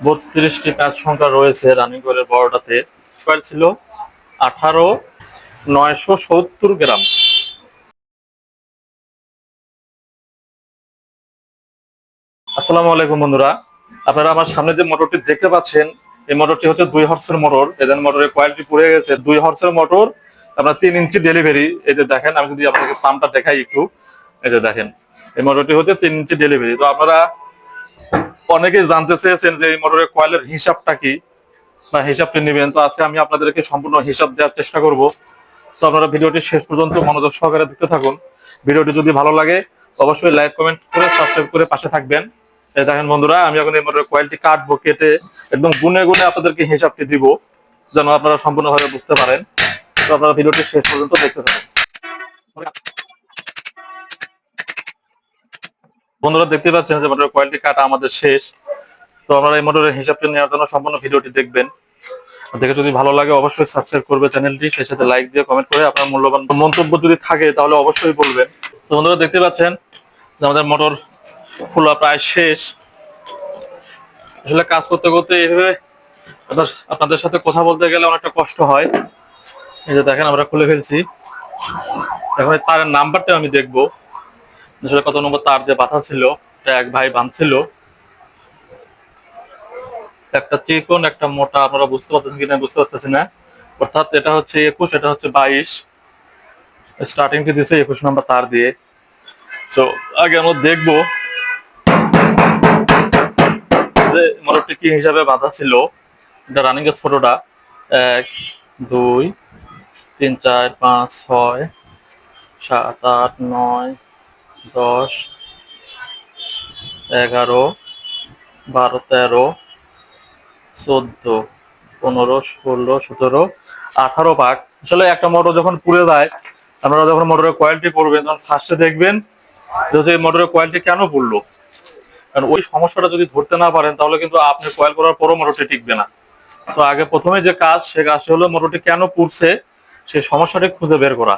বত্রিশটি প্যাচ সংখ্যা রয়েছে রানিং করে বড়টাতে। কয়েল ছিল আঠারো, নয়শো গ্রাম। আসসালামু আলাইকুম বন্ধুরা। আপনারা আমার সামনে যে মোটরটি দেখতে পাচ্ছেন, এই মোটরটি হচ্ছে দুই হর্সের মোটর। এদের মোটরের কোয়ালিটি পুড়ে গেছে, দুই হর্সের মোটর, আপনার তিন ইঞ্চি ডেলিভারি এই যে দেখেন, আমি যদি আপনাকে পাম্পটা দেখাই একটু। এই যে দেখেন, এই মোটরটি হচ্ছে তিন ইঞ্চি ডেলিভারি তো আপনারা অনেকেই জানতে চেয়েছেন যে এই মোটরের কয়েলের হিসাবটা কি বা হিসাবটি নেবেন। তো আজকে আমি আপনাদেরকে সম্পূর্ণ হিসাব দেওয়ার চেষ্টা করব। তো আপনারা ভিডিওটি শেষ পর্যন্ত মনোযোগ সহকারে দেখতে থাকুন। ভিডিওটি যদি ভালো লাগে, অবশ্যই লাইক, কমেন্ট করে সাবস্ক্রাইব করে পাশে থাকবেন। দেখেন বন্ধুরা, আমি এখন এই মোটরের কয়েলটি কাটবো, কেটে একদম গুনে গুনে আপনাদেরকে হিসাবটি দিব, যেন আপনারা সম্পূর্ণভাবে বুঝতে পারেন। তো আপনারা ভিডিওটি শেষ পর্যন্ত দেখতে থাকুন। বন্ধুরা দেখতে পাচ্ছেন যে মোটরের কোয়ালিটি কাটা আমাদের শেষ। তো আপনারা এই মোটরের হিসাবটি নেওয়ার জন্য সম্পূর্ণ ভিডিওটি দেখবেন। দেখে যদি ভালো লাগে অবশ্যই সাবস্ক্রাইব করবে চ্যানেলটি সেই সাথে লাইক দিয়ে কমেন্ট করে আপনার মূল্যবান মন্তব্য যদি থাকে তাহলে অবশ্যই বলবেন। তো বন্ধুরা দেখতে পাচ্ছেন যে আমাদের মোটর খোলা প্রায় শেষ। আসলে কাজ করতে করতে এইভাবে আপনাদের সাথে কথা বলতে গেলে অনেকটা কষ্ট হয়। এই যে দেখেন আমরা খুলে ফেলছি। এখন তার নাম্বারটা আমি দেখব। আসলে কত নম্বর তার যে বাধা ছিল এক ভাই বাঁধছিল। একটা চিকন একটা মোটা, আপনারা বুঝতে পারতেছেন কিনা বুঝতে পারতেছি না। অর্থাৎ এটা হচ্ছে একুশ, এটা হচ্ছে বাইশ। স্টার্টিং কে দিছে একুশ নম্বর তার দিয়ে। তো আগে আমরা দেখব যে মোটরটি কি হিসাবে বাঁধা ছিল। এটা রানিং এর ফটোটা এক, দুই, তিন, চার, পাঁচ, ছয়, সাত, আট, নয় দশ, এগারো, বারো, তেরো, চোদ্দ, পনেরো, ষোলো, সতেরো, আঠারো পাক আসলে একটা মোটর যখন পুড়ে যায়, আপনারা যখন মোটরের কোয়ালিটি করবেন তখন ফার্স্টে দেখবেন যে মোটরের কোয়ালিটি কেন পড়ল। কারণ ওই সমস্যাটা যদি ধরতে না পারেন, তাহলে কিন্তু আপনি কয়েল করার পরও মোটরটি টিকবে না। তো আগে প্রথমে যে কাজ, সে কাজটি হলো মোটরটি কেন পুড়ছে সেই সমস্যাটি খুঁজে বের করা।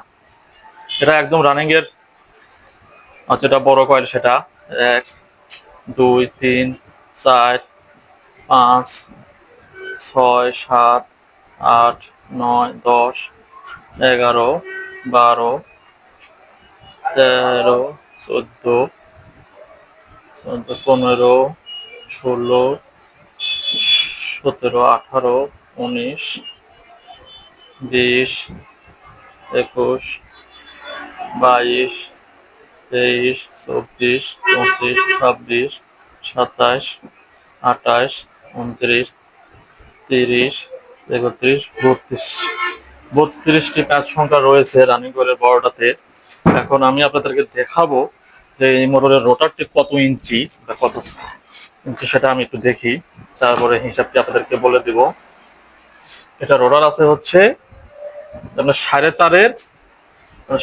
এটা একদম রানিং এর আর যেটা বড় কয়েল সেটা এক, দুই, তিন, চার, পাঁচ, ছয়, সাত, আট, নয়, দশ, এগারো, বারো, তেরো, চোদ্দ চোদ্দ, পনেরো, ষোলো, সতেরো, আঠারো, উনিশ, বিশ, একুশ, বাইশ তেইশ, চব্বিশ, পঁচিশ, ছাব্বিশ, সাতাশ, আঠাশ, উনত্রিশ, তিরিশ, একত্রিশ, বত্রিশ। বত্রিশটি প্যাচ সংখ্যা রয়েছে রানিং বড়টাতে। এখন আমি আপনাদেরকে দেখাবো যে এই মোটরের রোটারটি কত ইঞ্চি বা কত ইঞ্চি সেটা আমি একটু দেখি। তারপরে হিসাবটি আপনাদেরকে বলে দিব। এটা রোটার আছে হচ্ছে সাড়ে চারের,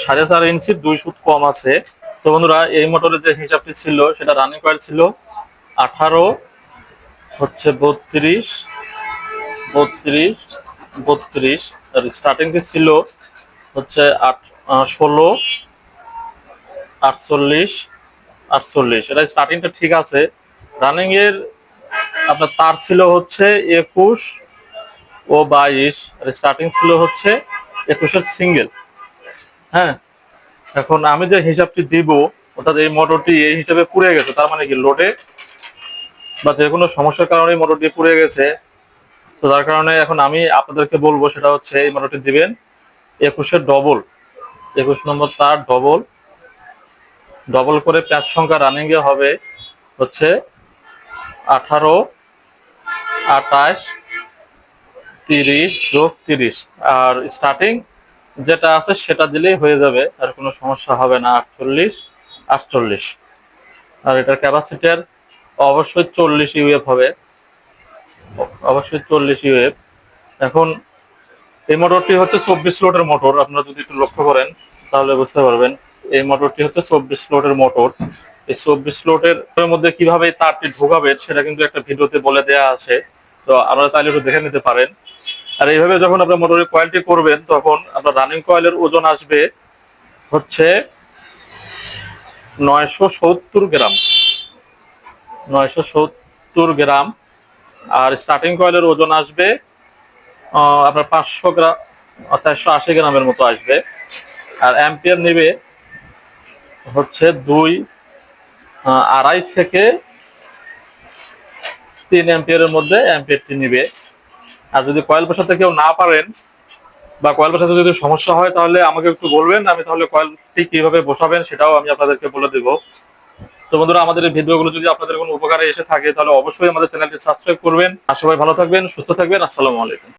সাড়ে চার ইঞ্চি দুই সুত কম আছে। তো বন্ধুরা, এই মোটরের যে হিসাবটি ছিল, সেটা রানিং কয়েল ছিল আঠারো, হচ্ছে বত্রিশ বত্রিশ বত্রিশ। আর স্টার্টিং ছিল হচ্ছে আট ষোলো, আটচল্লিশ আটচল্লিশ। এটা স্টার্টিংটা ঠিক আছে। রানিং এর আপনার তার ছিল হচ্ছে একুশ ও বাইশ। আর স্টার্টিং ছিল হচ্ছে একুশের সিঙ্গেল হ্যাঁ? এখন আমি যে হিসাবটি দিব, অর্থাৎ এই মোটরটি এই হিসাবে পুড়ে গেছে, তার মানে কি লোডে বা যে কোনো সমস্যার কারণে মোটরটি পুড়ে গেছে, তো যার কারণে এখন আমি আপনাদেরকে বলব সেটা হচ্ছে এই মোটরটি দিবেন একুশের ডবল একুশ নম্বর তার ডবল ডবল করে প্যাচ সংখ্যা রানিং এ হবে হচ্ছে আঠারো, আঠাশ, তিরিশ যোগ তিরিশ, আর স্টার্টিং যেটা আছে সেটা দিলেই হয়ে যাবে, আর কোনো সমস্যা হবে না। আটচল্লিশ আটচল্লিশ। আর এটার ক্যাপাসিটার অবশ্যই চল্লিশ ইউএফ হবে। অবশ্যই চল্লিশ ইউএফ এখন এই মোটরটি হচ্ছে চব্বিশ লোটের মোটর আপনারা যদি একটু লক্ষ্য করেন, তাহলে বুঝতে পারবেন এই মোটরটি হচ্ছে চব্বিশ লোটের মোটর এই চব্বিশ লোটের মধ্যে কীভাবে তারটি ঢোকাবেন সেটা কিন্তু একটা ভিডিওতে বলে দেওয়া আছে। তো আপনারা চাইলে একটু দেখে নিতে পারেন। আর এইভাবে যখন আপনার মোটরের কয়েলটি করবেন, তখন আপনার রানিং কয়েলের ওজন আসবে হচ্ছে নয়শো সত্তর গ্রাম। নয়শো সত্তর গ্রাম। আর স্টার্টিং কয়েলের ওজন আসবে আপনার পাঁচশো গ্রাম চারশো আশি গ্রামের মতো আসবে। আর অ্যাম্পিয়ার নেবে হচ্ছে দুই আড়াই থেকে তিন অ্যাম্পিয়ারের মধ্যে অ্যাম্পিয়ারটি নিবে। আর যদি কয়েল বসাতে কেউ না পারেন বা কয়েল বসাতে যদি সমস্যা হয়, তাহলে আমাকে একটু বলবেন, আমি তাহলে কয়েলটি কীভাবে বসাবেন সেটাও আমি আপনাদেরকে বলে দেব। তো বন্ধুরা, আমাদের এই ভিডিওগুলো যদি আপনাদের কোনো উপকারে এসে থাকে, তাহলে অবশ্যই আমাদের চ্যানেলটি সাবস্ক্রাইব করবেন। আর সবাই ভালো থাকবেন, সুস্থ থাকবেন, আসসালামু আলাইকুম।